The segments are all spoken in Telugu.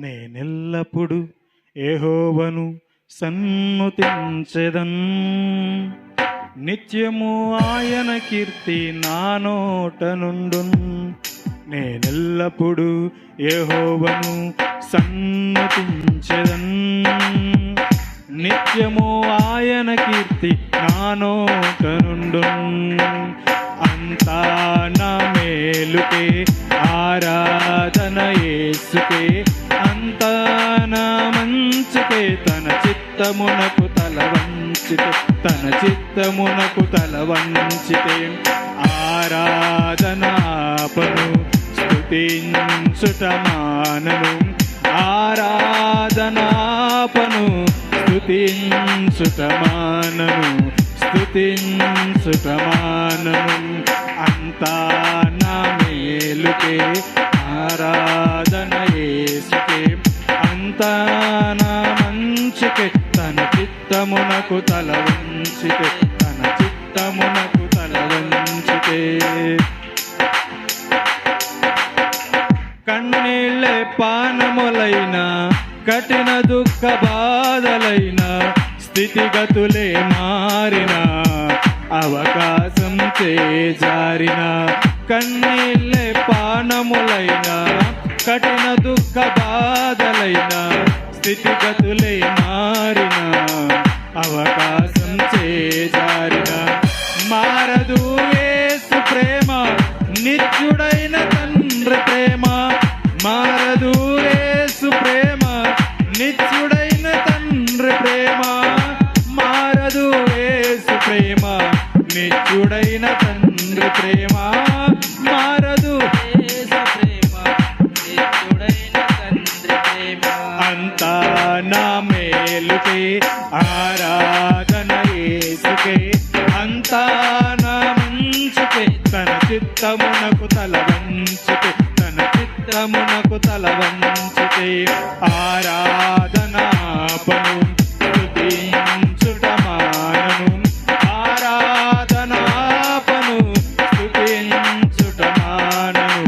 నేనెల్లప్పుడు ఏహోవను సన్నుతించెదన్. నిత్యము ఆయన కీర్తి నా నోట నుండు నేనెల్లప్పుడు ఏహోవను సన్నుతించెదన్. నిత్యము ఆయన కీర్తి నా నోట నుండు అంతా నా మేలుకే ఆరాధన ఏసుకే చిత్తమునకు తల వంచితే తన చిత్తమునకు తల వంచితే ఆరాధనాపను స్తుతించుట మానను ఆరాధనాపను స్తుతించుట మానను స్తుతించుట మానను అంతా నా మేలుకే చిత్తమునకు తల వంచితే తన చిత్తమునకు తల వంచితే. కన్నీళ్ళే పానములైన కఠిన దుఃఖ బాధలైన స్థితిగతులే మారిన అవకాశం చేజారిన కన్నీళ్ళే పానములైన కఠిన దుఃఖ బాధలైన స్థితిగతులే మారిన. అవకాశం చేజారిన. మారదు వేసు ప్రేమ నిత్యుడైన చిత్తమునకు తల వంచుతే తన చిత్తమునకు తల వంచుతే ఆరాధనాపను స్తుతించుట మానను. ఆరాధనాపను స్తుతించుట మానను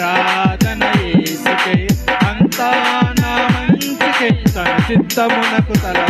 ఆరాధన అంతా నా మంచికే. తన చిత్తమునకు తల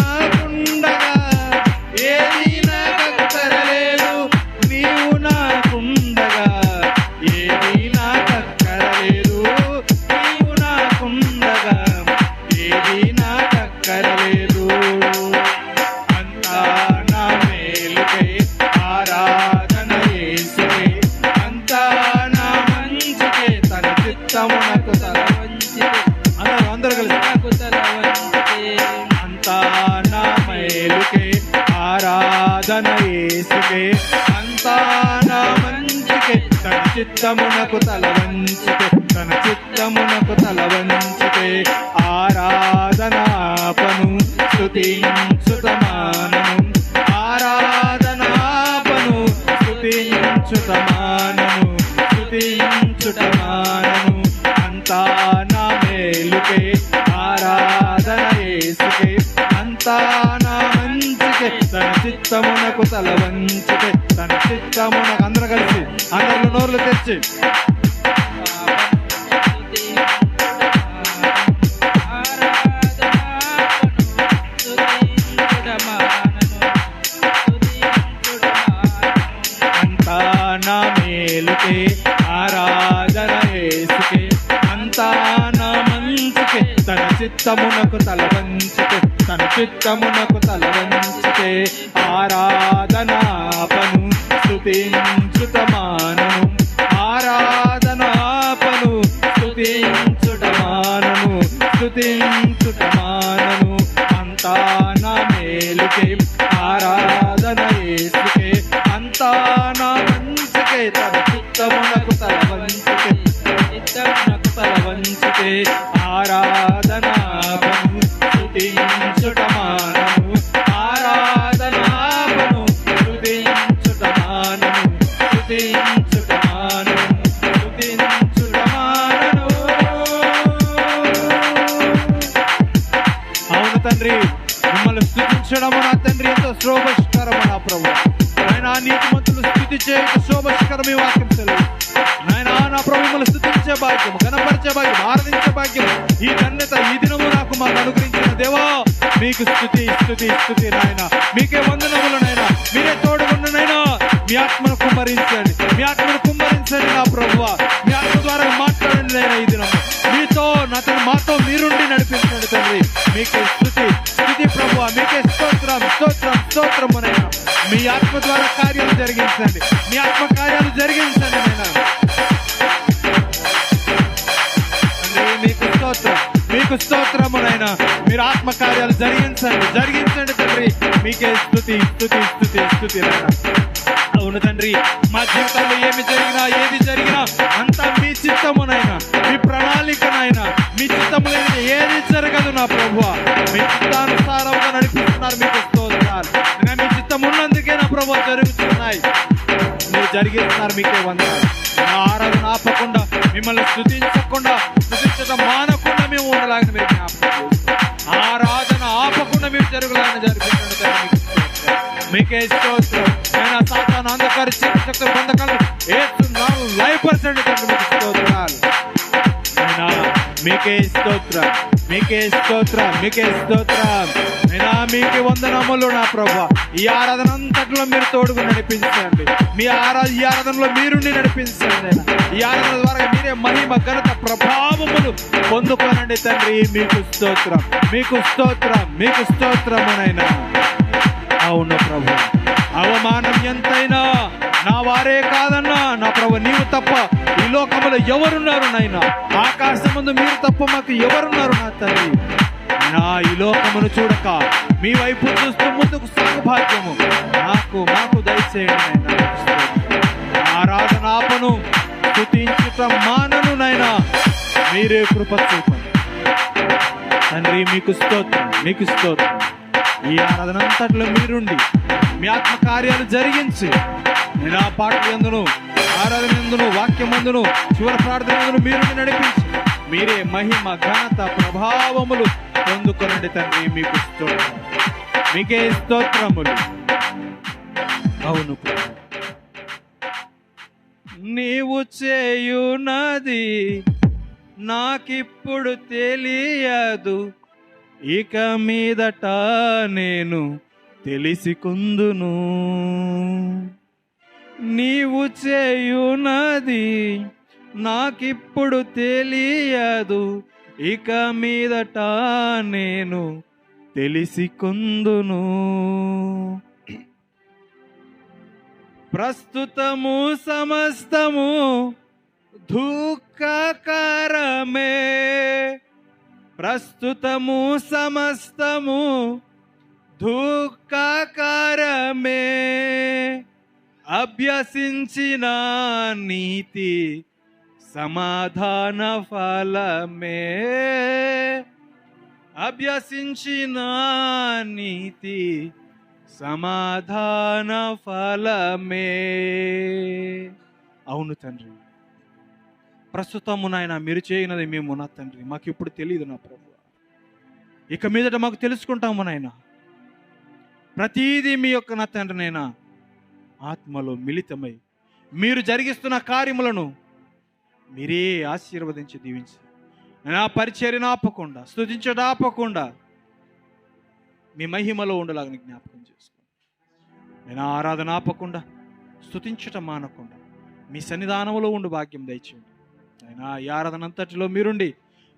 నాకుండగా ఏది నాకక్కరలేదు నీవు నాకుండగా ఏది నాకక్కరలేదు నీవు నాకుండగా ఏది నాకక్కరలేదు అంతా నా మేలుకే ఆరాధన యేసుకే అంతా నా మంచికే తన చిత్తమునకు తల వంచితే అందరూ అందరూ కలిసి యేసుకే. అంతా నా మంచికే. తన చిత్తమునకు తల వంచితే తన చిత్తమునకు తల వంచితే ఆరాధనాపను స్తుతించుతమానను. ఆరాధనాపను స్తుతించుతమానను స్తుతించుతమానను. అంతా నా మేలుకే ఆరాధన యేసుకే. అంతా తన చిత్తమునకు తల వంచితే తన చిత్తమునకు అందరూ కలిసి అందరిలో నోర్లు తెచ్చి నా మేలుకే ఆరాధన యేసుకే అంతా నా మంచికే తన చిత్తమునకు తల వంచితే తన చిత్తమునకు తల వంచితే ఆరాధనాపను స్తుతించుతమానను ఆరాధనాపను స్తుతించుటమానను స్థుతించు తండ్రి మిమ్మల్ని స్థుతించడము నా తండ్రి ఎంతో శోభస్కరము నా ప్రభు. ఆయన నీతిమంతులు స్థుతి చేయక శోభస్కరం వాక్యం సెలవు. నాయన నా ప్రభు మిమ్మల్ని స్థుతించే భాగ్యం కనపరిచే భాగ్యం ఆరాధించే భాగ్యం ఈ ధన్యత ఈ దినము నాకు మాకు అనుగ్రహించిన దేవా మీకు స్థుతి స్థుతి స్థుతి నాయన. మీకే వందనములు నాయన. మీరే తోడు మీ ఆత్మను కుమ్మరించండి. మీ ఆత్మను కుమ్మరించండి నా ప్రభువ. మీ ఆత్మ ద్వారా మాట్లాడండి నేను ఈ మీతో నా మాతో మీరుండి నడిపించండి తండ్రి. మీకే స్థుతి స్థుతి ప్రభు మీకే స్తోత్రం స్తోత్రం స్తోత్రం నైనా మీ ఆత్మ ద్వారా కార్యాలు జరిగించండి. మీ ఆత్మ కార్యాలు జరిగించండి నైనా మీకు స్తోత్రం మీకు స్తోత్రమునైనా మీరు ఆత్మ కార్యాలు జరిగించండి జరిగించండి తండ్రి. మీకే స్థుతి స్థుతి స్థుతి స్థుతి నాయనా. అవును తండ్రి. మా జీవితంలో ఏమి జరిగినా ఏది జరిగినా అంతా మీ చిత్తమునైనా మీ ప్రణాళికనైనా మీ చిత్తము లేని ఏది జరగదు నా ప్రభు మీ చిత్తానుసారంగా నడిపిస్తున్నారు మీకు స్తోత్రాలు. మీ చిత్తం ఉన్నందుకే నా ప్రభు జరుగుతున్నాయి. మీరు జరిగిస్తున్నారు మీకే వందాలు. నా ఆరాధన ఆపకుండా మిమ్మల్ని స్థుతించకుండా స్థుతించడం మానకుండా మేము ఉండలాగిన మీరు జ్ఞాపకం ఆరాధన ఆపకుండా మేము జరుగులాగిన జరిపించండి మీకే మీకు స్తోత్రం. మీకే బంధకాలు ఏస్తున్నాను లైవ్ పర్సెంట్ స్తోత్రాలు. మీకే స్తోత్ర. మీకే స్తోత్ర. మీకే స్తోత్ర. అయినా వంద వందనములు నా ప్రభా. ఈ ఆరాధన అంతట్లో మీరు తోడుగా నడిపించండి. మీ ఆరా ఈ ఆరాధనలో మీరుండి నడిపించండి ఈ ఆరాధన ద్వారా మీరే మహిమ ఘనత ప్రభావములు పొందుకోనండి తండ్రి. మీకు స్తోత్రం. మీకు స్తోత్రం. మీకు స్తోత్రమునైనా అవును ప్రభు. అవమానం ఎంతైనా నా వారే కాదన్నా. నా ప్రభు నీవు తప్ప ఈ లోకంలో ఎవరున్నారు నాయనా? ఆకాశం ముందు మీరు తప్ప మాకు ఎవరున్నారు నా తండ్రి? నా ఈ లోకమును చూడక మీ వైపు చూస్తూ ముందుకు సాగు భాగ్యము. నాకు మాకు దయచేయండి నాయనా. ఆరాధన ఆపను మానను నైనా మీరే కృప చూపండి. తండ్రి మీకు స్తోత్రం మీకు స్తోత్రం. ఈ ఆరాధన అంతట్లో మీరుండి మీ ఆత్మ కార్యాలు జరిగించి నేను ఆ పాటలు ఎందును ఆరాధన ఎందును వాక్యం ఎందును చివరి ప్రార్థన ఎందును మీరు నడిపించి మీరే మహిమ ఘనత ప్రభావములు పొందుకునండి తండ్రి మీకు స్తోత్రం. మీకే స్తోత్రములు. అవును నీవు చేయునది నాకిప్పుడు తెలియదు ఇక మీదట నేను తెలిసికుందును. నీవు చేయునది నాకిప్పుడు తెలియదు ఇక మీదట నేను తెలిసికుందును. ప్రస్తుతము సమస్తము దుఃఖకరమే. ప్రస్తుతము సమస్తము దుఃఖకరమే అభ్యసించిన నీతి సమాధాన ఫలమే. అభ్యసించిన నీతి సమాధాన ఫలమే. అవును తండ్రి. ప్రస్తుతము నాయన మీరు చేయనది మేము నా తండ్రి. మాకు ఇప్పుడు తెలియదు నా ప్రభు. ఇక మీదట మాకు తెలుసుకుంటాము నాయనా. ప్రతీది మీ యొక్క నా తండ్రినైనా ఆత్మలో మిళితమై మీరు జరిగిస్తున్న కార్యములను మీరే ఆశీర్వదించి దీవించి నా పరిచర్యను ఆపకుండా స్థుతించడం ఆపకుండా మీ మహిమలో ఉండలాగని జ్ఞాపకం చేసుకోండి నేను ఆరాధన ఆపకుండా స్థుతించటం మానకుండా మీ సన్నిధానంలో ఉండు భాగ్యం దయచేయండి. అయినా ఈ ఆరాధన అంతటిలో మీరుండి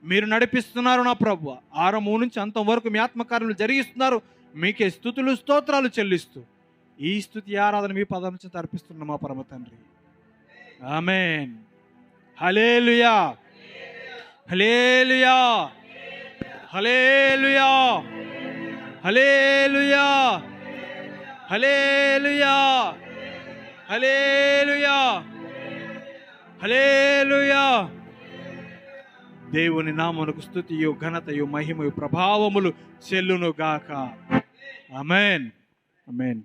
మీరు నడిపిస్తున్నారు నా ప్రభు ఆరంభం నుంచి అంతం వరకు మీ ఆత్మకార్యములు జరిగిస్తున్నారు. మీకే స్థుతులు స్తోత్రాలు చెల్లిస్తూ ఈ స్థుతి ఆరాధన మీ పదం నుంచి తర్పిస్తున్న మా పరమ తండ్రి. Amen. Hallelujah hallelujah hallelujah hallelujah hallelujah hallelujah hallelujah దేవుని నామనకు స్థుతియు ఘనతయు మహిమయు ప్రభావములు చెల్లును గాక Amen. Amen.